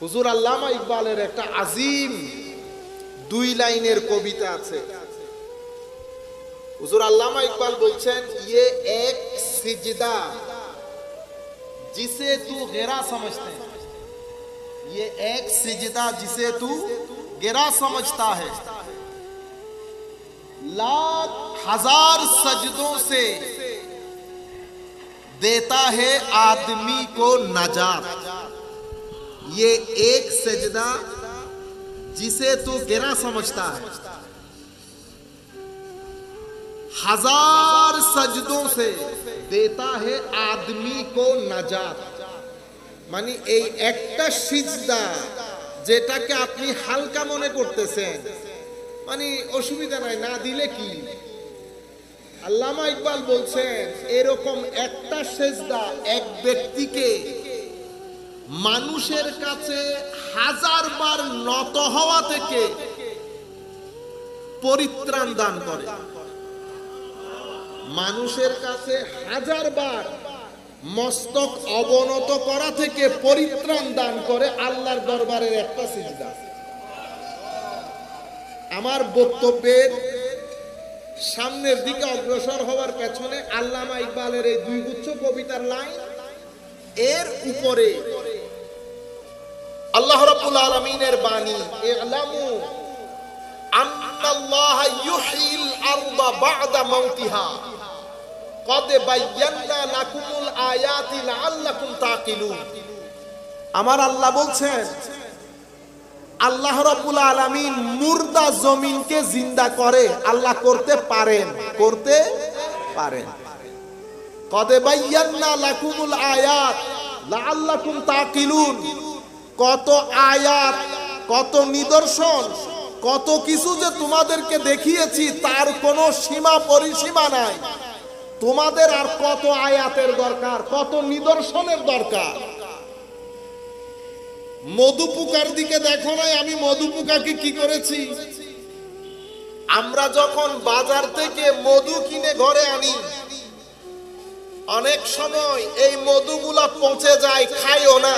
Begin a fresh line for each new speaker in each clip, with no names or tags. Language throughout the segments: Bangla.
হুজুর আল্লামা ইকবালের একটা আজিম দুই লাইনের কবিতা আছে হুজুর আল্লামা ইকবাল বলছেন ইয়ে এক সিজদা जिसे तू गेरा समझते है ये एक सिजदा जिसे तू गिरा समझता है लाख हजार सजदों से देता है आदमी को नजात ये एक सजदा जिसे तू गिरा समझता है हजार सजदों से देता है आदमी को नजात মানে এই একটা সিজদা যেটাকে আপনি হালকা মনে করতেছেন মানে অসুবিধা নাই না দিলে কি আল্লামা ইকবাল বলছেন এরকম একটা সেজদা এক ব্যক্তিকে মানুষের কাছে হাজার বার নত হওয়া থেকে পরিত্রাণ দান করে। মানুষের কাছে হাজার বার মস্তক অবনত করা থেকে পরিত্রাণ দান করে আল্লাহর দরবারের একটা সিজদা আমার বক্তব্যের সামনের দিকে অগ্রসর হওয়ার পেছনে আল্লামা ইকবালের এই দুই গুচ্ছ কবিতার লাইন, এর উপরে রাব্বুল আলামিনের বাণী আন্নাল্লাহা ইউহিল আরদা বা'দা মাউতিহা। কদ বায়্যান্না লাকুমুল আয়াতি লাআল্লাকুম আমার আল্লাহ বলছেন, আল্লাহ রাব্বুল আলামিন মুর্দা জমিনকে জিন্দা করে, আল্লাহ করতে পারেন করতে পারেন। কদ বায়্যান্না লাকুমুল আয়াত লাআল্লাকুম তাকিলুন কত আয়াত, কত নিদর্শন, কত কিছু যে তোমাদেরকে দেখিয়েছি, তার কোনো সীমা পরিসীমা নাই। তোমাদের আর কত আয়াতের দরকার, কত নিদর্শনের দরকার। মধুপুকার দিকে দেখো নাই, আমি মধু পোকাকে কি করেছি? আমরা যখন বাজার থেকে মধু কিনে ঘরে আনি, অনেক সময় এই মধুগুলা পচে যায় খাইও না।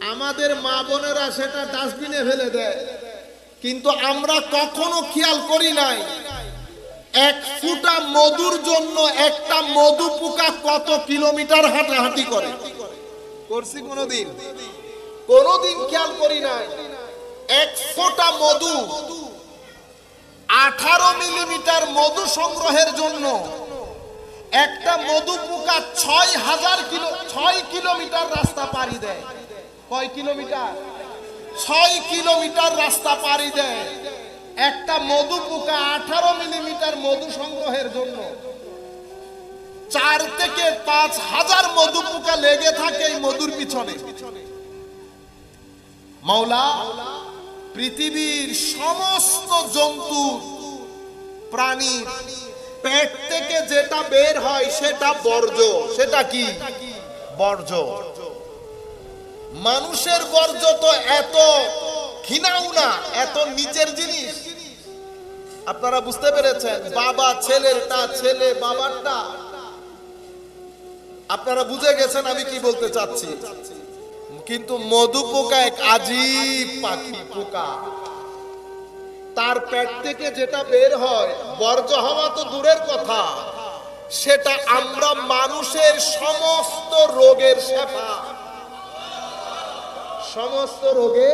আমাদের মা বোনেরা সেটা ডাস্টবিনে ফেলে দেয়। কিন্তু আমরা কখনো খেয়াল করি নাই এক ফুটা মধুর জন্য একটা মধু পোকা কত কিলোমিটার হাঁটাহাঁটি করে। করছি কোনোদিন। কোনোদিন খেয়াল করি নাই। এক ফোঁটা মধু আঠারো মিলিমিটার মধু সংগ্রহের জন্য একটা মধু পোকা ছয় হাজার কিলো ছয় কিলোমিটার রাস্তা পাড়ি দেয়। কয় কিলোমিটার? ছয় কিলোমিটার রাস্তা পাড়ি দেয়। একটা মধু পোকা আঠারো মিলিমিটার মধু সংগ্রহের জন্য। চার থেকে পাঁচ হাজার মধু পোকা লেগে থাকে এই মধুর পিছনে। মাওলা, পৃথিবীর সমস্ত জন্তু, প্রাণী, পেট থেকে যেটা বের হয় সেটা বর্জ্য। সেটা কি? বর্জ্য। মানুষের বর্জ্য তো এত ঘৃণাও না, এত নিচের জিনিস। আপনারা বুঝতে পেরেছেন, বাবা ছেলেরটা ছেলে বাবারটা আপনারা বুঝে গেছেন আমি কি বলতে চাচ্ছি? কিন্তু মধু পোকা এক আজীব পাখি পোকা। তার পেট থেকে যেটা বের হয়, বর্জ্য হওয়া তো দূরের কথা। সেটা আমরা মানুষের সমস্ত রোগের সেবা সমস্ত রোগে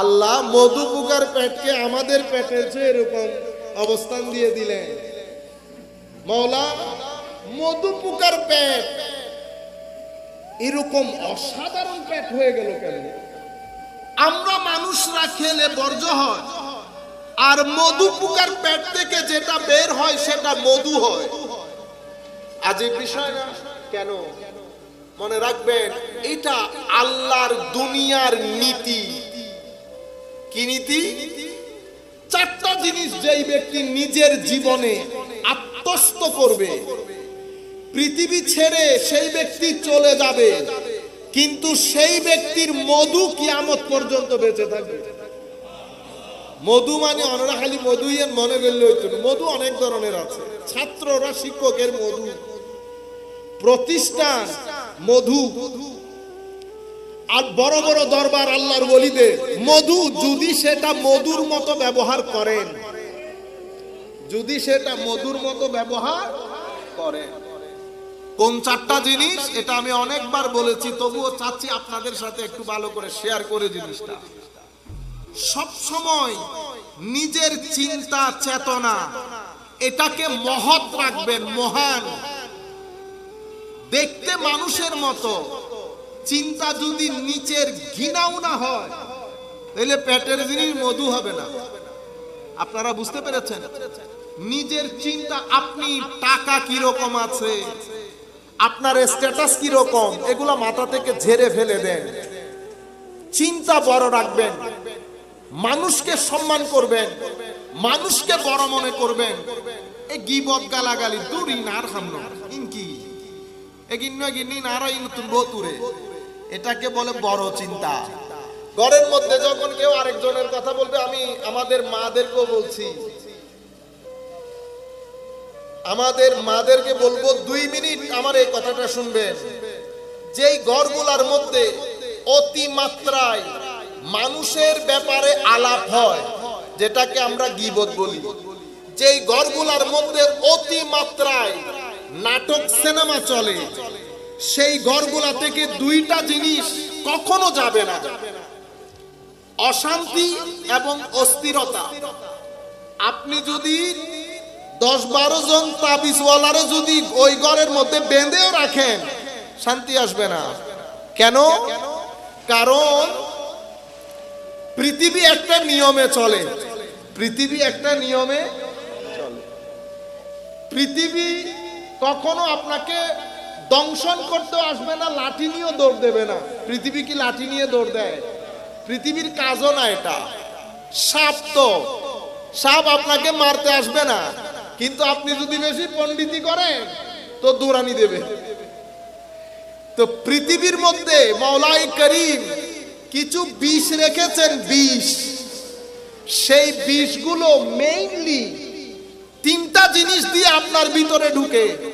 আল্লাহ মধু পোকার পেটকে আমাদের পেটের চেয়ে এরকম অবস্থান দিয়ে দিলেন। মৌলা মধু পোকার পেট এরকম অসাধারণ পেট হয়ে গেল কেন? আমরা মানুষরা খেলে বর্জ্য হয়, আর মধু পোকার পেট থেকে যেটা বের হয় সেটা মধু হয়। আজ এই বিষয় কেন? মনে রাখবেন, এটা আল্লাহর দুনিয়ার নীতি। কি নীতি? চারটা জিনিস যেই ব্যক্তি নিজের জীবনে আত্মস্থ করবে, পৃথিবী ছেড়ে সেই ব্যক্তি চলে যাবে, কিন্তু সেই ব্যক্তির মধু কিয়ামত পর্যন্ত বেঁচে থাকবে। মধু মানে অনরা খালি মধু ইয়েন মনে করলে। মধু অনেক ধরনের আছে। ছাত্ররা শিক্ষকের মধু। প্রতিষ্ঠান মধু। আর বড় বড় দরবার আল্লাহর বলিতে মধু, যদি সেটা মধুর মতো ব্যবহার করেন। যদি সেটা মধুর মতো ব্যবহার করেন। কোন চারটা জিনিস? এটা আমি অনেকবার বলেছি, তবুও চাচ্ছি আপনাদের সাথে একটু ভালো করে শেয়ার করে জিনিসটা। সব সময় নিজের চিন্তা, চেতনা, এটাকে মহৎ রাখবেন, মহান। দেখতে মানুষের মতো। চিন্তা যদি নিচের ঘৃণাও না হয়, তাহলে পেটের জিনিস মধু হবে না। আপনারা বুঝতে পেরেছেন? নিজের চিন্তা, আপনি টাকা কীরকম আছে? আপনার স্ট্যাটাস কীরকম? এগুলো মাথা থেকে ঝেড়ে ফেলে দেন। চিন্তা বড় রাখবেন। মানুষকে সম্মান করবেন। মানুষকে বড় মনে করবেন। এ গিবত গালাগালি দূরই না আর হামনো ইনকি এটাকে বলে বড় চিন্তা। ঘরের মধ্যে যখন কেউ আরেকজনের কথা বলবে, আমি আমাদের বলছি। আমাদের মাদেরকে বলব, দুই মিনিট আমার এই কথাটা যেই ঘরগুলার মধ্যে অতি মাত্রায় মানুষের ব্যাপারে আলাপ হয়, যেটাকে আমরা গিবত বলি, যেই ঘরগুলার মধ্যে অতি মাত্রায় নাটক সিনেমা চলে সেই ঘরগুলা থেকে দুইটা জিনিস কখনো যাবে না। অশান্তি এবং অস্থিরতা। আপনি যদি দশ বারো জন তাবিজওয়ালারে যদি ওই ঘরের মধ্যে বেঁধেও রাখেন, শান্তি আসবে না। কেন? কারণ পৃথিবী একটা নিয়মে চলে। পৃথিবী একটা নিয়মে চলে। পৃথিবী কখনো আপনাকে দংশন করতে আসবে না, লাঠি নিয়েও দৌড় দেবে না। পৃথিবী কি লাঠি নিয়ে দৌড় দেয়? পৃথিবীর কাজও না এটা। সাপ তো। সাপ আপনাকে মারতে আসবে না। কিন্তু আপনি যদি বেশি পণ্ডিতি করেন, তো দৌড়ানি দেবে। তো পৃথিবীর মধ্যে মৌলাই করিম কিছু বিষ রেখেছেন, বিষ। সেই বিষগুলো মেইনলি তিনটা জিনিস দিয়ে আপনার ভিতরে ঢুকে।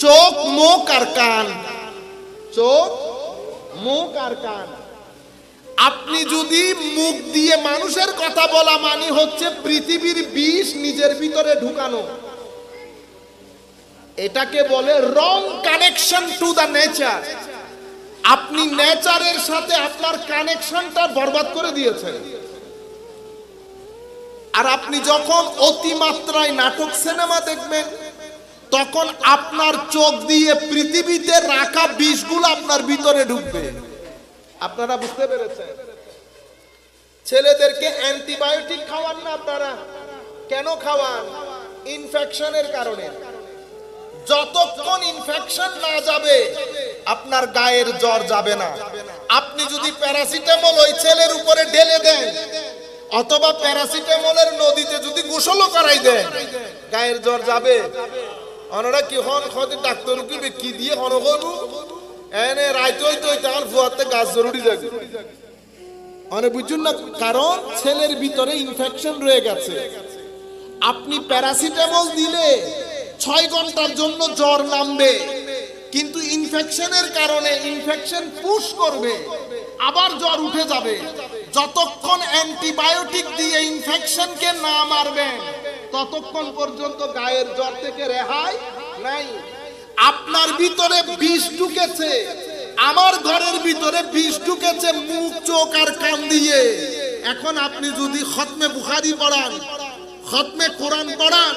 চোখ, মুখ আর কান। চোখ, মুখ আর কান। আপনি যদি মুখ দিয়ে মানুষের কথা বলা মানে হচ্ছে পৃথিবীর বিষ নিজের ভিতরে ঢুকানো। এটাকে বলে wrong connection to the nature আপনি নেচারের সাথে আপনার কানেকশনটা বরবাদ করে দিয়েছেন। আর আপনি যখন অতিমাত্রায় নাটক সিনেমা দেখবেন তখন আপনার চোখ দিয়ে পৃথিবীতে রাখা বিষগুলো আপনার ভিতরে ঢুকবে। আপনারা বুঝতে পেরেছেন? ছেলেদেরকে অ্যান্টিবায়োটিক খাওয়ান না আপনারা। কেন খাওয়ান? ইনফেকশনের কারণে। যতক্ষণ ইনফেকশন না যাবে, আপনার গায়ের জ্বর যাবে না। আপনি যদি প্যারাসিটামল ওই ছেলের উপরে ঢেলে দেন, অথবা প্যারাসিটামলের নদীতে যদি গোসলও করাই দেন, গায়ের জ্বর যাবে। অনরা কি হন? খদি ডাক্তার উকিবে কি দিয়ে হন করু এনে রাইতে হইতে হইতে আমার ফুয়াতে গাছ জরুরি যাবে। মানে বুঝুন না, কারণ ছেলের ভিতরে ইনফেকশন রয়ে গেছে। আপনি প্যারাসিটামল দিলে ছয় ঘণ্টার জন্য জ্বর নামবে। কিন্তু ইনফেকশনের কারণে ইনফেকশন পুশ করবে, আবার জ্বর উঠে যাবে। যতক্ষণ অ্যান্টিবায়োটিক দিয়ে ইনফেকশনকে না মারবেন ততক্ষণ পর্যন্ত গায়ের জ্বর থেকে রেহাই নাই। আপনার ভিতরে বিষ ঢুকেছে। আমার ঘরের ভিতরে বিষ ঢুকেছে মুখ, চোখ আর কান দিয়ে। এখন আপনি যদি খতমে বুখারি পড়ান, খতমে কোরআন পড়ান,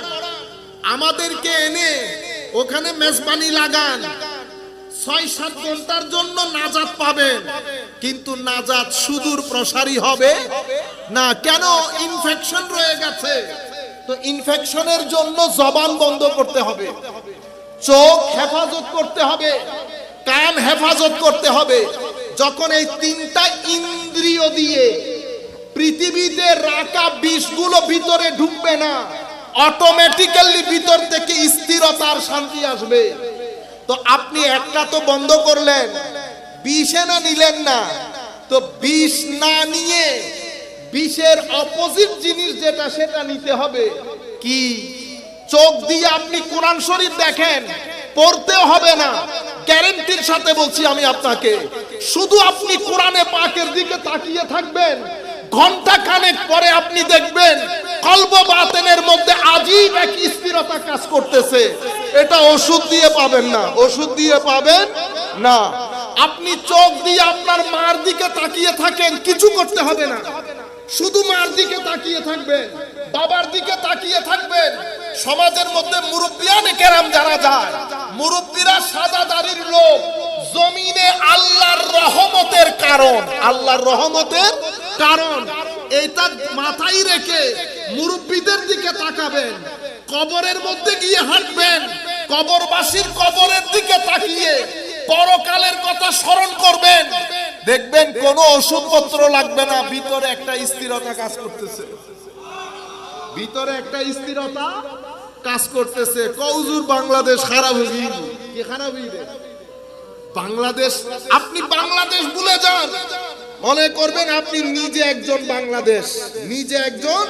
আমাদেরকে এনে ওখানে মেজবানি লাগান। ছয়, সাত ঘণ্টার জন্য নাজাত পাবেন। কিন্তু নাজাত সুদূর প্রসারী হবে না। কেন? ইনফেকশন রয়ে গেছে। তো ইনফেকশনের জন্য জবান বন্ধ করতে হবে। চোখ হেফাজত করতে হবে, কান হেফাজত করতে হবে। যখন এই তিনটা ইন্দ্রিয় দিয়ে পৃথিবীতে রাখা বিষগুলো ভিতরে ঢুকবে না অটোমেটিক্যালি ভিতর থেকে স্থিরতার শান্তি আসবে। তো আপনি একটা তো বন্ধ করলেন, বিষে না নিলেন না, তো বিষ না নিয়ে বিষের অপোজিট জিনিস যেটা, সেটা নিতে হবে। কি? চোখ দিয়ে আপনি কোরআন শরীফ দেখেন, পড়তেও হবে না। গ্যারেন্টির সাথে বলছি আমি আপনাকে, শুধু আপনি কোরআনে পাকের দিকে তাকিয়ে থাকবেন, ঘণ্টা খানেক পরে আপনি দেখবেন কল্প বাতেনের মধ্যে আজীব এক স্থিরতা কাজ করতেছে। এটা ওষুধ দিয়ে পাবেন না। ওষুধ দিয়ে পাবেন না। আপনি চোখ দিয়ে আপনার মার দিকে তাকিয়ে থাকেন, কিছু করতে হবে না। শুধু মার দিকে তাকিয়ে থাকবেন, বাবার দিকে তাকিয়ে থাকবেন। সমাজের মধ্যে মুরব্বিয়ানে কেরাম যারা যায়, মুরব্বীরা সাদা দাড়ির লোক জমিনে আল্লাহর রহমতের কারণ। আল্লাহর রহমতের কারণ। এইটা মাথায় রেখে মুরব্বীদের দিকে তাকাবেন, কবরের মধ্যে গিয়ে হাঁটবেন, কবরবাসীর কবরের দিকে তাকিয়ে পরকালের কথা স্মরণ করবেন। দেখবেন কোনো ওষুধপত্র লাগবে না, ভিতরে একটা স্থিরতা কাজ করতেছে। ভিতরে একটা স্থিরতা কাজ করতেছে। কৌজুর বাংলাদেশ খারাপ হয়ে। কি খারাপ হয়ে? বাংলাদেশ, আপনি বাংলাদেশ ভুলে যান। মনে করবেন আপনি নিজে একজন বাংলাদেশ। নিজে একজন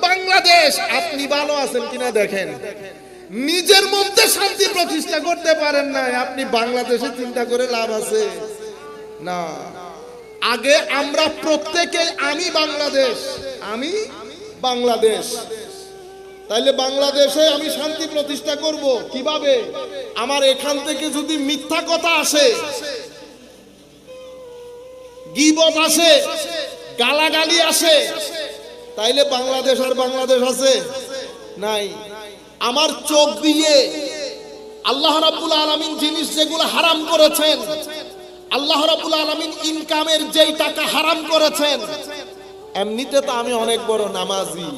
বাংলাদেশ। আপনি ভালো আছেন কিনা দেখেন। নিজের মধ্যে শান্তি প্রতিষ্ঠা করতে পারেন না আপনি বাংলাদেশে চিন্তা করে লাভ আছে। না। আগে আমরা প্রত্যেকে আমি বাংলাদেশ। আমি? বাংলাদেশ। তাইলে বাংলাদেশে আমি শান্তি প্রতিষ্ঠা করব কীভাবে? আমার এখান থেকে যদি মিথ্যা কথা আসে গিবত আসে গালাগালি আসে তাইলে বাংলাদেশ আর বাংলাদেশ আছে? নাই। আমার চোখ দিয়ে আল্লাহ রাব্বুল আলামিন জিনিস যেগুলো হারাম করেছেন আল্লাহ রাব্বুল আলামিন ইনকামের যেই টাকা হারাম করেছেন, এমনিতে তো আমি অনেক বড় নামাজি,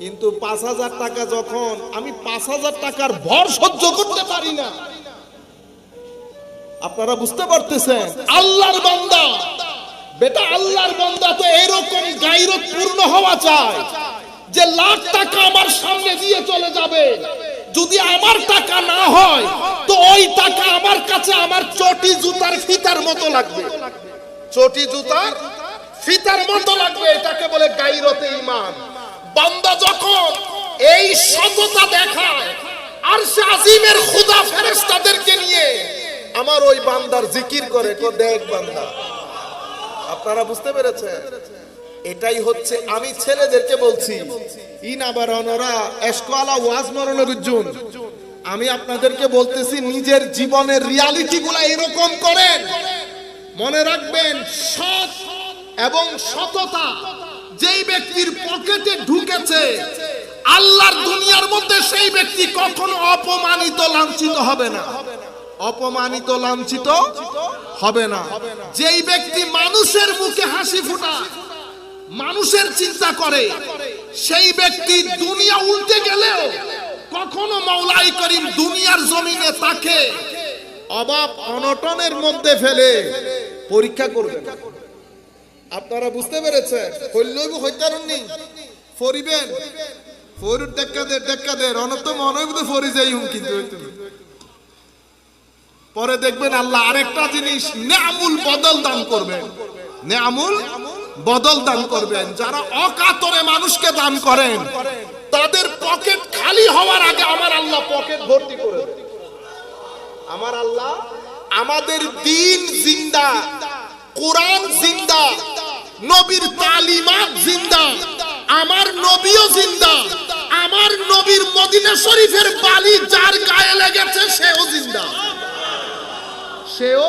কিন্তু পাঁচ হাজার টাকা যখন আমি পাঁচ হাজার টাকার ভর সহ্য করতে পারি না। আপনারা বুঝতে পারতেছেন? আল্লাহর বান্দা। বেটা, আল্লাহর বান্দা তো এরকম গাইরত পূর্ণ হওয়া চায় যে লাখ টাকা আমার সামনে দিয়ে চলে যাবে। যদি আমার টাকা না হয়, তো ওই টাকা আমার কাছে আমার চটি জুতার ফিতার মতো লাগবে। চটি জুতার ফিতার মতো লাগবে, এটাকে বলে গাইরতে ইমান বান্দা যখন এই সততা দেখায়, আর সে আজিমের খুদা ফেরেশতাদেরকে নিয়ে আমার ওই বান্দার জিকির করে কো দেখ বান্দা, আপনারা বুঝতে পেরেছেন? এটাই হচ্ছে আমি ছেলেদেরকে বলছি। ইন আবার আমি আপনাদেরকে বলতেছি, নিজের জীবনের রিয়ালিটি গুলা এরকম করেন। মনে রাখবেন, সৎ এবং সততা যেই ব্যক্তির পকেটে ঢুকেছে, আল্লাহর দুনিয়ার মধ্যে সেই ব্যক্তি কখনো অপমানিত, লাঞ্ছিত হবে না। অপমানিত, লাঞ্ছিত হবে না। যেই ব্যক্তি মানুষের মুখে হাসি ফুটা মানুষের চিন্তা করে, সেই ব্যক্তি দুনিয়া উল্টে গেলেও কখনো মাওলাই করিম দুনিয়ার জমিনে তাকে অভাব অনটনের মধ্যে ফেলে পরীক্ষা করবে আপনারা বুঝতে পেরেছেন? হইলইব হইতারুননি? ফরিবেন? ফরির দেখা দে দেখা দে ফরি যাই হুম কিন্তু পরে দেখবেন আল্লাহ আরেকটা জিনিস নেআমুল বদল দান করবেন নেআমুল বদল দান করবেন। যারা অকাতরে মানুষকে দান করেন, তাদের পকেট খালি হওয়ার আগে আমার আল্লাহ পকেট ভর্তি করে আমার আল্লাহ, আমাদের দিন জিন্দা, কোরআন জিন্দা, নবীর তালিমাত জিন্দা, আমার নবীও জিন্দা, আমার নবীর মদিনা শরীফের বালি যার গায়ে লেগেছে, সেও জিন্দা। সেও